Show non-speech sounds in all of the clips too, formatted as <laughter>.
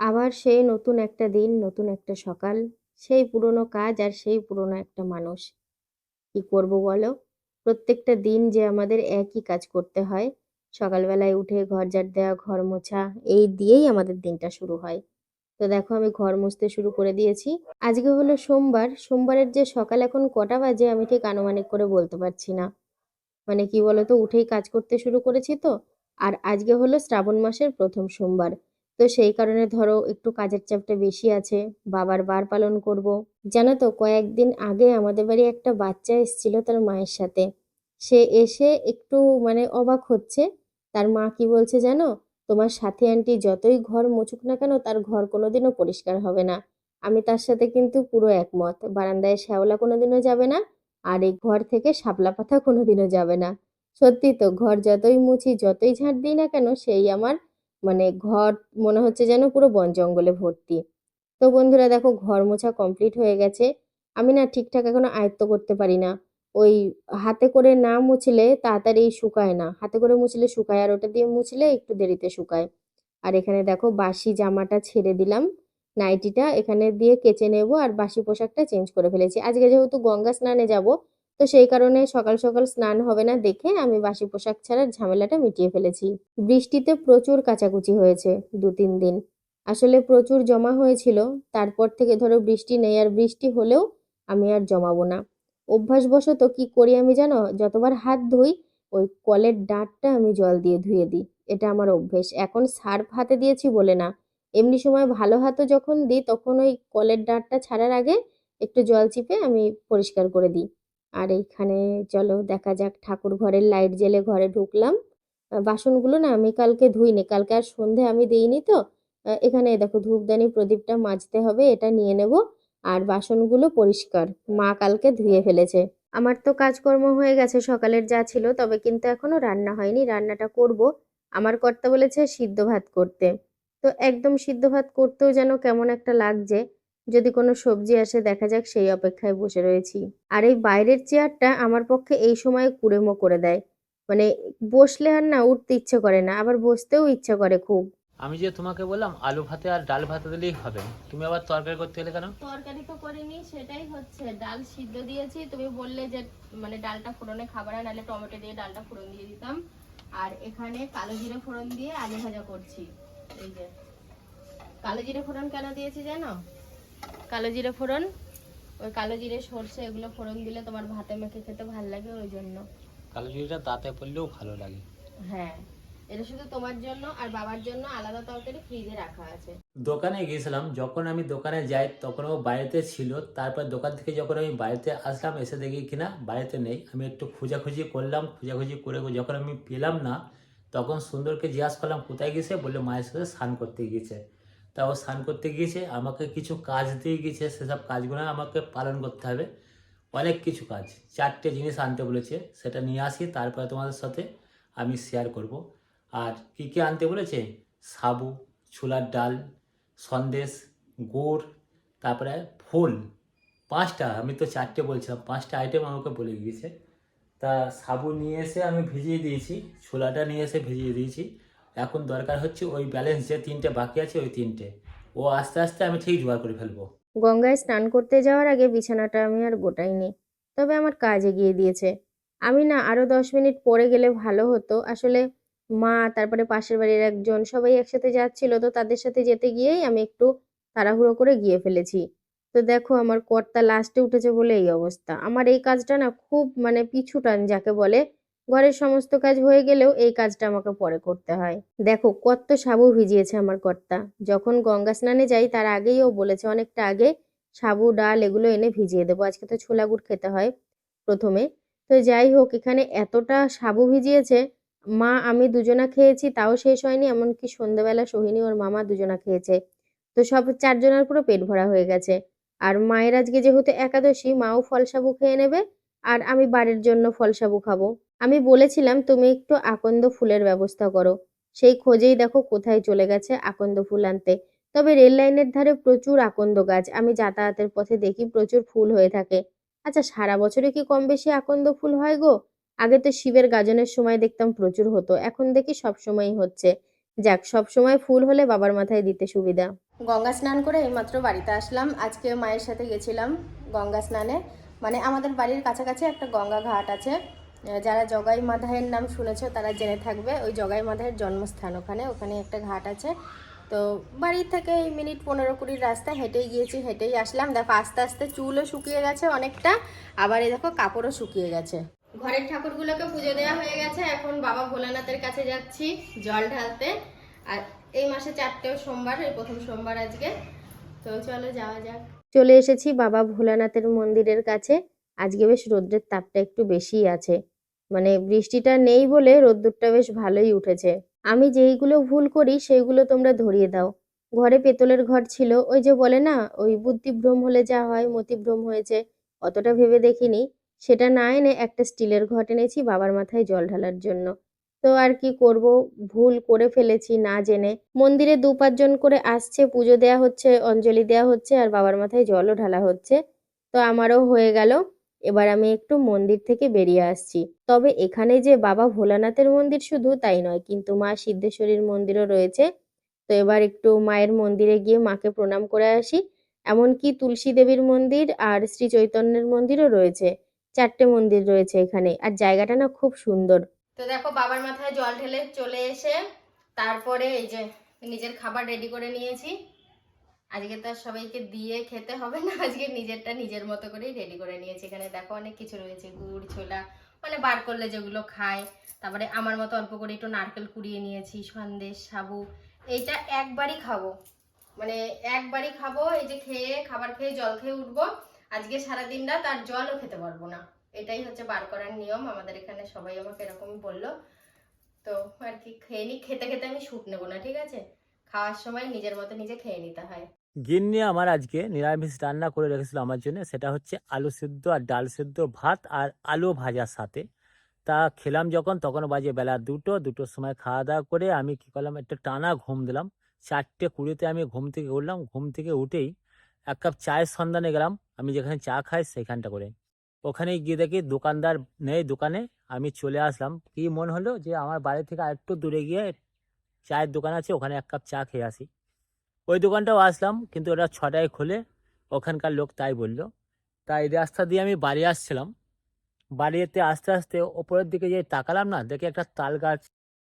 আবার সেই নতুন একটা দিন, নতুন একটা সকাল, সেই পুরনো কাজ আর সেই পুরনো একটা মানুষ। কি করব বলো? প্রত্যেকটা দিন যে আমাদের একই কাজ করতে হয়, সকালবেলায় উঠে ঘর ঝাড় দেওয়া, ঘর মোছা, এই দিয়েই আমাদের দিনটা শুরু হয়। তো দেখো আমি ঘর মুছতে শুরু করে দিয়েছি। আজকে হলো সোমবার। সোমবারের যে সকাল এখন কটা বাজে আমি ঠিক আনুমানিক করে বলতে পারছি না। মানে কি বলতো? উঠেই কাজ করতে শুরু করেছি তো। আর আজকে হলো শ্রাবণ মাসের প্রথম সোমবার। তো সেই কারণে ধরো একটু কাজের চাপটা বেশি আছে, বাবার বার পালন করব। জানো তো, কয়েকদিন আগে আমাদের বাড়ি একটা বাচ্চা এসেছিল তার মায়ের সাথে। সে এসে একটু মানে অবাক হচ্ছে। তার মা কি বলছে জানো, তোমার সাথে আন্টি যতই ঘর মুচুক না কেন, তার ঘর কোনোদিনও পরিষ্কার হবে না। আমি তার সাথে কিন্তু পুরো একমত। বারান্দায় শ্যাওলা কোনোদিনও যাবে না, আর এই ঘর থেকে শাপলা পাতা কোনোদিনও যাবে না। সত্যি তো, ঘর যতই মুছি, যতই ঝাঁট দিই না কেন, সেই আমার মানে ঘর মনে হচ্ছে যেন পুরো বন জঙ্গলে ভর্তি। তো বন্ধুরা দেখো ঘর মোছা কমপ্লিট হয়ে গেছে। আমি না ঠিকঠাক এখনও আয়ত্ত করতে পারি না। ওই হাতে করে না মুছলে তাড়াতাড়ি শুকায় না। হাতে করে মুছলে শুকায় আর ওটা দিয়ে মুছলে একটু দেরিতে শুকায়। আর এখানে দেখো বাসি জামাটা ছেড়ে দিলাম। নাইটিটা এখানে দিয়ে কেচে নেব আর বাসি পোশাকটা চেঞ্জ করে ফেলেছি। আজকে যেহেতু গঙ্গা স্নানে যাব তো সেই কারণে সকাল সকাল স্নান হবে না দেখে আমি বাসি পোশাক ছাড়ার ঝামেলাটা মিটিয়ে ফেলেছি। বৃষ্টিতে প্রচুর কাচাকুচি হয়েছে দু তিন দিন। আসলে প্রচুর জমা হয়েছিল, তারপর থেকে ধরো বৃষ্টি নেই আর বৃষ্টি হলেও আমি আর জমাবো না। অভ্যাসবশত কি করি আমি জানো? যতবার হাত ধুই, ওই কলের ডাঁটটা আমি জল দিয়ে ধুয়ে দিই। এটা আমার অভ্যেস। এখন সার্ফ হাতে দিয়েছি বলে না। এমনি সময় ভালো হাতও যখন দিই, তখন ওই কলের ডাঁটটা ছাড়ার আগে একটু জল চিপে আমি পরিষ্কার করে দিই। আর এইখানে চলো দেখা যাক, ঠাকুর ঘরের লাইট জ্বেলে ঘরে ঢুকলাম। বাসনগুলো না আমি কালকে ধুইনি, কালকে আর সন্ধে আমি দিইনি তো। এখানে দেখো ধূপদানি প্রদীপটা মাজতে হবে, এটা নিয়ে নেব। আর বাসনগুলো পরিষ্কার, মা কালকে ধুয়ে ফেলেছে। আমার তো কাজকর্ম হয়ে গেছে, সকালের যা ছিল, তবে কিন্তু এখনও রান্না হয়নি, রান্নাটা করব। আমার কর্তা বলেছে সিদ্ধ ভাত করতে। তো একদম সিদ্ধ ভাত করতেও যেন কেমন একটা লাগছে। যদি কোনো সবজি আসে দেখা যাক সেই অপেক্ষায় বসে রয়েছি। আর এই বাইরের চেয়ারটা আমার পক্ষে এই সময় কুড়েমো করে দেয়। মানে বসলে আর না উঠতে ইচ্ছে করে না আবার বসতেও ইচ্ছে করে খুব। আমি যে তোমাকে বললাম আলু ভাতে আর ডাল ভাতে দিলেই হবে। তুমি আবার তরকারি করতে গেলে কেন? তরকারি তো করিনি সেটাই হচ্ছে। ডাল সিদ্ধ দিয়েছি তুমি বললে যে মানে ডালটা ফোড়নে খাবার না নাহলে টমেটো দিয়ে ডালটা ফোড়ন দিয়ে দিতাম। আর এখানে কালো জিরে ফোড়ন দিয়ে আলু ভাজা করছি। এই যে। কালো জিরে ফোড়ন কেন দিয়েছি জানো? কালো জিরে ফোড়ন। ওই কালো জিরে সর্ষে এগুলো ফোড়ন দিলে তোমার ভাতে মেখে খেতে ভালো লাগে ওই জন্য। কালো জিরিটা দাঁতে পড়লেও ভালো লাগে। হ্যাঁ এটা শুধু তোমার জন্য আর বাবার জন্য আলাদা তরকারি ফ্রিজে রাখা আছে। দোকানে গিয়েছিলাম যখন আমি দোকানে যাই তখন ও বাড়িতে ছিল তারপর দোকান থেকে যখন আমি বাড়িতে আসলাম এসে দেখি কিনা বাড়িতে নেই। আমি একটু খোঁজাখুঁজি করলাম খোঁজাখুঁজি করে যখন আমি পেলাম না তখন সুন্দরকে জিজ্ঞাসা করলাম কোথায় গেছে বললে মায়ের সাথে স্নান করতে গিয়েছে। তা ও স্নান করতে গিয়েছে, আমাকে কিছু কাজ দিয়ে গিয়েছে, সেসব কাজগুলো আমাকে পালন করতে হবে। অনেক কিছু কাজ, চারটে জিনিস আনতে বলেছে, সেটা নিয়ে আসি, তারপরে তোমাদের সাথে আমি শেয়ার করব। আর কী কী আনতে বলেছে? সাবু, ছোলার ডাল, সন্দেশ, গুড়, তারপরে ফুল। পাঁচটা, আমি তো চারটে বলছিলাম, পাঁচটা আইটেম আমাকে বলে গিয়েছে। তা সাবু নিয়ে এসে আমি ভিজিয়ে দিয়েছি, ছোলাটা নিয়ে এসে ভিজিয়ে দিয়েছি। এখন দরকার হচ্ছে ওই ব্যালেন্স যে তিনটে বাকি আছে ওই তিনটে। ও আস্তে আস্তে আমি ঠিক জোগাড় করে ফেলব। গঙ্গায় স্নান করতে যাওয়ার আগে বিছানাটা আমি আর গোটাইনি তবে আমার কাজ এগিয়ে দিয়েছে। আমি না আরও দশ মিনিট পরে গেলে ভালো হতো। আসলে মা, তারপরে পাশের বাড়ির একজন সবাই একসাথে যাচ্ছিল, তো তাদের সাথে যেতে গিয়েই আমি একটু তাড়াহুড়ো করে গিয়ে ফেলেছি। তো দেখো আমার কর্তা লাস্টে উঠেছে বলে এই অবস্থা। আমার এই কাজটা না খুব মানে পিছু টান যাকে বলে ঘরের সমস্ত কাজ হয়ে গেলেও এই কাজটা আমাকে পরে করতে হয়। দেখো কত সাবু ভিজিয়েছে আমার কর্তা। যখন গঙ্গা স্নানে যাই, তার আগেই ও বলেছে, অনেকটা আগে সাবু, ডাল এগুলো এনে ভিজিয়ে দেবো। আজকে তো ছোলা গুড় খেতে হয় প্রথমে। তো যাই হোক, এখানে এতটা সাবু ভিজিয়েছে, মা আমি দুজনা খেয়েছি, তাও শেষ হয়নি, এমনকি সন্ধ্যাবেলা সোহিনী ওর মামা দুজনা খেয়েছে। তো সব চারজনের পুরো পেট ভরা হয়ে গেছে। আর মায়ের আজকে যেহেতু একাদশী, মাও ফল সাবু খেয়ে নেবে, আর আমি বাড়ির জন্য ফল সাবু খাব। আমি বলেছিলাম, তুমি একটু আকন্দ ফুলের ব্যবস্থা করো। সেই খোঁজেই দেখো কোথায় চলে গেছে আকন্দ ফুল আনতে। তবে রেল লাইনের ধারে প্রচুর আকন্দ গাছ। আমি যাতায়াতের পথে দেখি প্রচুর ফুল হয়ে থাকে। আচ্ছা সারা বছরে কি কম বেশি আকন্দ ফুল হয় গো? আগে তো শিবের গাজনের সময় দেখতাম প্রচুর হতো, এখন দেখি সব সময়ই হচ্ছে। যাক, সব সময় ফুল হলে বাবার মাথায় দিতে সুবিধা। গঙ্গা স্নান করে এইমাত্র বাড়িতে আসলাম। আজকে মায়ের সাথে গেছিলাম গঙ্গা স্নানে। মানে আমাদের বাড়ির কাছাকাছি একটা গঙ্গা ঘাট আছে। যারা জগাই মাধায়ের নাম শুনেছ, তারা জেনে থাকবে, ওই জগাই মাধায়ের জন্মস্থান ওখানে। ওখানে একটা ঘাট আছে। তো বাড়ির থেকে এই মিনিট পনেরো কুড়ির রাস্তা, হেঁটেই গিয়েছি, হেঁটেই আসলাম। দেখো, আস্তে আস্তে চুলও শুকিয়ে গেছে অনেকটা, আবার এই দেখো, কাপড়ও শুকিয়ে গেছে। ঘরের ঠাকুরগুলোকে পুজো দেওয়া হয়ে গেছে। এখন বাবা ভোলানাথের কাছে যাচ্ছি জল ঢালতে। আর এই মাসে চারটেও সোমবার, এই প্রথম সোমবার আজকে। তো চলো, যাওয়া যাক। চলে এসেছি বাবা ভোলানাথের মন্দিরের কাছে। আজকে বেশ রোদ্রের তাপটা একটু বেশিই আছে। মানে বৃষ্টিটা নেই বলে রোদ্দুরটা বেশ ভালোই উঠেছে। আমি যেইগুলো ভুল করি, সেইগুলো তোমরা ধরিয়ে দাও। ঘরে পেতলের ঘর ছিল, ওই যে বলে না, ওই বুদ্ধিভ্রম হলে যা হয়, মতিভ্রম হয়েছে, অতটা ভেবে দেখিনি। সেটা না এনে একটা স্টিলের ঘট এনেছি বাবার মাথায় জল ঢালার জন্য। তো আর কি করব? ভুল করে ফেলেছি না জেনে। মন্দিরে দু পাঁচজন করে আসছে, পুজো দেয়া হচ্ছে, অঞ্জলি দেয়া হচ্ছে, আর বাবার মাথায় জলও ঢালা হচ্ছে। তো আমারও হয়ে গেল। এবার আমি একটু মন্দির থেকে বেরিয়ে আসছি। তবে এখানে যে বাবা ভোলানাথের মন্দির শুধু তাই নয়, কিন্তু মা সিদ্ধেশ্বরীর মন্দিরও রয়েছে। তো এবার একটু মায়ের মন্দিরে গিয়ে মাকে প্রণাম করে আসি। এমনকি তুলসী দেবীর মন্দির আর শ্রী চৈতন্যের মন্দিরও রয়েছে। চারটে মন্দির রয়েছে এখানে, আর জায়গাটা না খুব সুন্দর। তো দেখো, বাবার মাথায় জল ঢেলে চলে এসে তারপরে এই যে নিজের খাবার রেডি করে নিয়েছি। আজকে তো সবাইকে দিয়ে খেতে হবে না, আজকে নিজেরটা নিজের মতো করেই রেডি করে নিয়েছি। এখানে দেখো অনেক কিছু রয়েছে, গুড়, ছোলা মানে বার করলে যেগুলো খায়। তারপরে আমার মতো অল্প করে একটু নারকেল কুড়িয়ে নিয়েছি, সন্দেশ, সাবু। এইটা একবারই খাব। মানে একবারই খাব, এই যে খেয়ে, খাবার খেয়ে জল খেয়ে উঠবো। আজকে সারাদিন রাত আর জলও খেতে পারব না। এটাই হচ্ছে বার করার নিয়ম, আমাদের এখানে সবাই আমাকে এরকমই বলল। তো আর কি, খেয়ে নি খেতে খেতে আমি শুট নেব না, ঠিক আছে? খাওয়ার সময় নিজের মতো নিজে খেয়ে নিতে হয়। গিন্নি আমার আজকে নিরামিষ রান্না করে রেখেছিল আমার জন্য। সেটা হচ্ছে আলু সিদ্ধ আর ডাল সিদ্ধ ভাত আর আলু ভাজার সাথে। তা খেলাম যখন, তখন বাজে বেলা দুটো। দুটোর সময় খাওয়া দাওয়া করে আমি কি করলাম, একটা টানা ঘুম দিলাম। চারটে কুড়িতে আমি ঘুম থেকে উঠলাম। ঘুম থেকে উঠেই এক কাপ চায়ের সন্ধানে গেলাম। আমি যেখানে চা খাই সেখানটা করে। ওখানে গিয়ে দেখি দোকানদার নেই দোকানে। আমি চলে আসলাম। কি মনে হলো যে আমার বাড়ি থেকে আরেকটু দূরে গিয়ে চায়ের দোকান আছে, ওখানে এক কাপ চা খেয়ে আসি। ওই দোকানটাও আসলাম, কিন্তু ওটা ছটায় খোলে। ওখানকার লোক তাই বলল। তাই রাস্তা দিয়ে আমি বাড়ি আসছিলাম। বাড়িতে আস্তে আস্তে ওপরের দিকে যে তাকালাম না, দেখি একটা তাল গাছ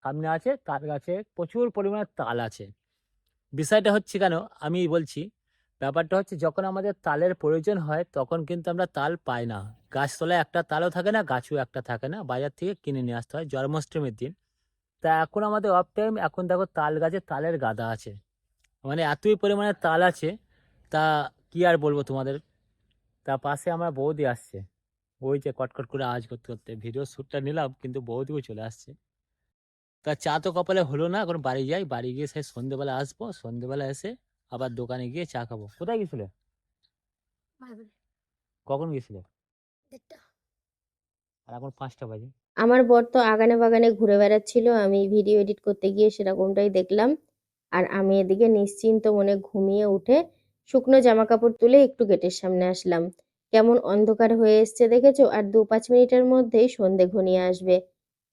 সামনে আছে। তাল গাছে প্রচুর পরিমাণে তাল আছে। বিষয়টা হচ্ছে কেন? আমি বলছি, ব্যাপারটা হচ্ছে যখন আমাদের তালের প্রয়োজন হয়, তখন কিন্তু আমরা তাল পাই না। গাছতলায় একটা তালও থাকে না, গাছও একটা থাকে না। বাজার থেকে কিনে নিয়ে আসতে হয়, জন্মাষ্টমীর দিন। তা এখন আমাদের অফ টাইম এখন দেখো তাল গাছে তালের গাদা আছে। মানে এতই পরিমাণে তাল আছে তা কি আর বলব তোমাদের? তা পাশে আমার বৌদি আসছে। ওই যে কটকট করে আওয়াজ করতে করতে। ভিডিও শ্যুটটা নিলাম কিন্তু বৌদিও চলে আসছে। তা চা তো কপালে হলো না এখন বাড়ি যাই। বাড়ি গিয়ে সেই সন্ধেবেলা আসব। সন্ধেবেলা এসে আবার দোকানে গিয়ে চা খাব। কোথায় গেছিলে? কখন গেছিলে? আর এখন পাঁচটা বাজে। আমার বর তো আগানে বাগানে ঘুরে বেড়াচ্ছিল। আমি ভিডিও এডিট করতে গিয়ে সেরকমটাই দেখলাম। আর আমি এদিকে নিশ্চিন্ত মনে ঘুমিয়ে উঠে শুকনো জামা কাপড় তুলে একটু গেটের সামনে আসলাম। কেমন অন্ধকার হয়ে এসছে দেখেছ? আর দু পাঁচ মিনিটের মধ্যেই সন্ধে ঘনিয়ে আসবে।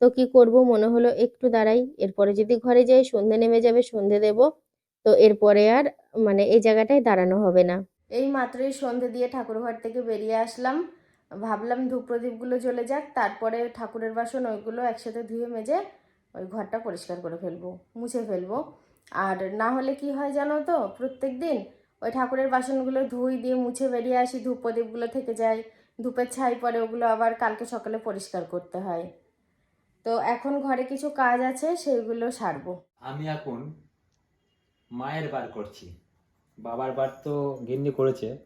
তো কি করব? মনে হলো একটু দাঁড়াই। এরপরে যদি ঘরে যাই, সন্ধে নেমে যাবে, সন্ধে দেব। তো এরপরে আর মানে এই জায়গাটায় দাঁড়ানো হবে না। এই মাত্রই সন্ধে দিয়ে ঠাকুরঘর থেকে বেরিয়ে আসলাম। ভাবলাম ধূপ প্রদীপগুলো জ্বলে যাক, তারপরে ঠাকুরের বাসন ওইগুলো একসাথে ধুয়ে মেজে ওই ঘরটা পরিষ্কার করে ফেলব, মুছে ফেলব। আর না হলে কি হয় জানো তো? প্রত্যেক দিন ওই ঠাকুরের বাসনগুলো ধুই দিয়ে মুছে বেরিয়ে আসি ধূপ প্রদীপগুলো থেকে যায় ধূপের ছাই পরে ওগুলো আবার কালকে সকালে পরিষ্কার করতে হয়। তো এখন ঘরে কিছু কাজ আছে সেইগুলো সারবো। আমি এখন মায়ের বার করছি। বাবার বার তো গিন্নি করেছে।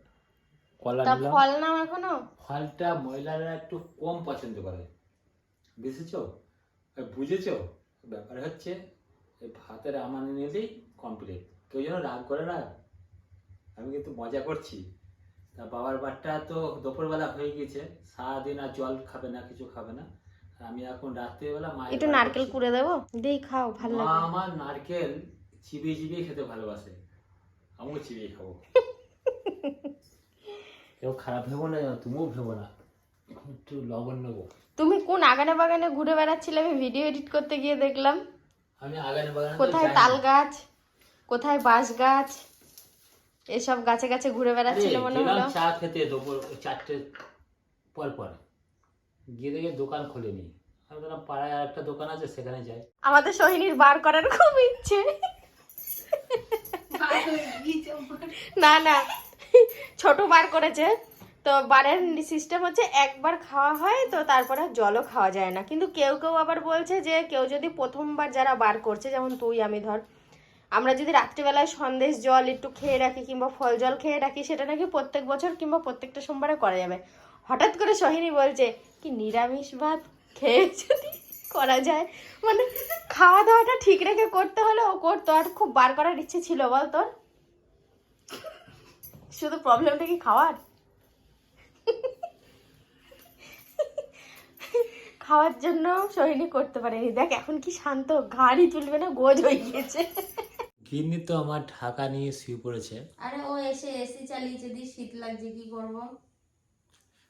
কলা তা নিলাম। ফল নাও এখনও? ফলটা মহিলারা একটু কম পছন্দ করে। বুঝেছ? আর বুঝেছ? ব্যাপার হচ্ছে এই ভাতের আমার নিলেই কমপ্লিট কেউ যেন রাগ করে না আমি কিন্তু মজা করছি। তা বাবার বারটা তো দুপুরবেলা হয়ে গেছে সারাদিন আর জল খাবে না কিছু খাবে না। আর আমি এখন রাত্রিবেলা মায়ের একটু নারকেল। কুড়ে দেবো? দেই খাও ভালো লাগে। আমার নারকেল চিবিয়ে চিবিয়ে খেতে ভালোবাসে। আমিও চিবিয়ে খাব। <laughs> কেউ খারাপ ভেবো না তুমিও ভেবো না। একটু লবণ নেব। তুমি কোন আগানে বাগানে ঘুরে বেড়াচ্ছিলে আমি ভিডিও এডিট করতে গিয়ে দেখলাম। আমি আগানে বাগানে তো কোথায় তাল গাছ কোথায় বাঁশ গাছ এসব গাছে গাছে ঘুরে বেড়াচ্ছিল মনে হলো। চা খেতে দুপুর চারটে পর পর। গিয়ে দেখে দোকান খোলেনি। আমি বললাম পাড়ায় আর একটা দোকান আছে সেখানে যাই। আমাদের সোহিনীর বার করার খুব ইচ্ছে। না না। ছোট বার করেছে। তো বারের সিস্টেম হচ্ছে একবার খাওয়া হয়, তো তারপরে জলও খাওয়া যায় না। কিন্তু কেউ কেউ আবার বলছে যে, কেউ যদি প্রথমবার যারা বার করছে, যেমন তুই, আমি ধর, আমরা যদি রাত্রিবেলায় সন্দেশ জল একটু খেয়ে রাখি কিংবা ফল জল খেয়ে রাখি, সেটা নাকি প্রত্যেক বছর কিংবা প্রত্যেকটা সোমবারে করা যাবে। হঠাৎ করে সোহিনী বলছে, কি নিরামিষ ভাত খেয়ে যদি করা যায়? মানে খাওয়া দাওয়াটা ঠিক রেখে করতে হলে ও করতো, আর খুব বার করার ইচ্ছে ছিল, বল তোর? শুধু প্রবলেমটা কি খাওয়ার? খাওয়ার জন্য সোহিনী করতে পারেনি। দেখ এখন কি শান্ত ঘাড়ি তুলবে না গোজ হয়ে গিয়েছে। গিন্নি তো আমার ঢাকা নিয়ে শুয়ে পড়েছে। আরে ও এসে এসি চালিয়েছে দি শীত লাগছে কি করব?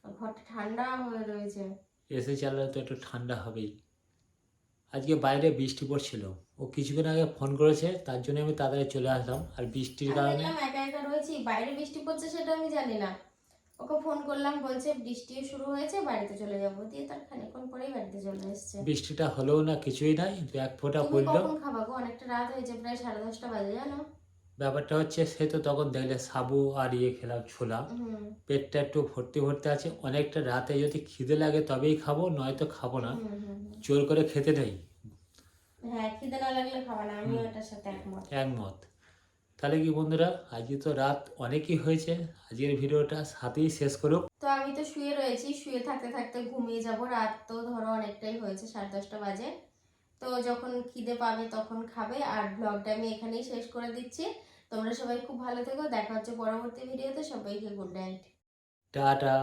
ঘরটা ঠান্ডা হয়ে রয়েছে। এসে চালালে তো একটু ঠান্ডা হবেই। আজকে বাইরে বৃষ্টি পড়ছিল। ও কিছুক্ষণ আগে ফোন করেছে তার জন্য আমি তাড়াতাড়ি চলে আসলাম। আর বৃষ্টির কারণে একা একা রয়েছি বাইরে বৃষ্টি পড়ছে সেটা আমি জানি না। ওকে ফোন করলাম বলছে বৃষ্টি শুরু হয়েছে বাড়িতে চলে যাব। দিয়ে তার খানিকক্ষণ পরেই বাড়িতে চলে এসছে। বৃষ্টিটা হলেও না কিছুই নাই এক ফোঁটা পড়ল কখন খাবা গো? অনেকটা রাত হয়েছে প্রায় সাড়ে দশটা বাজে জানো? ব্যাপারটা হচ্ছে সে তো তখন দেখলে সাবু আর ইয়ে খেলাম ছোলা। পেটটা একটু ভর্তি ভর্তি আছে অনেকটা রাতে যদি খিদে লাগে তবেই খাব নয়তো খাব না। জোর করে খেতে নেই। হ্যাঁ খিদে না লাগলে খাবা না আমিও এটার সাথে একমত। একমত। তাহলে কি বন্ধুরা আজকে তো রাত অনেকই হয়েছে আজকের ভিডিওটা সাথেই শেষ করুক। তো আমি তো শুয়ে রয়েছি শুয়ে থাকতে থাকতে ঘুমিয়ে যাব। রাত তো ধরো অনেকটাই হয়েছে সাড়ে দশটা বাজে। তো যখন খিদে পাবে তখন খাবে। আর ব্লগটা আমি এখানেই শেষ করে দিচ্ছি। তোমরা সবাই খুব ভালো থেকো। দেখা হচ্ছে পরবর্তী ভিডিওতে। সবাইকে গুড নাইট টাটা।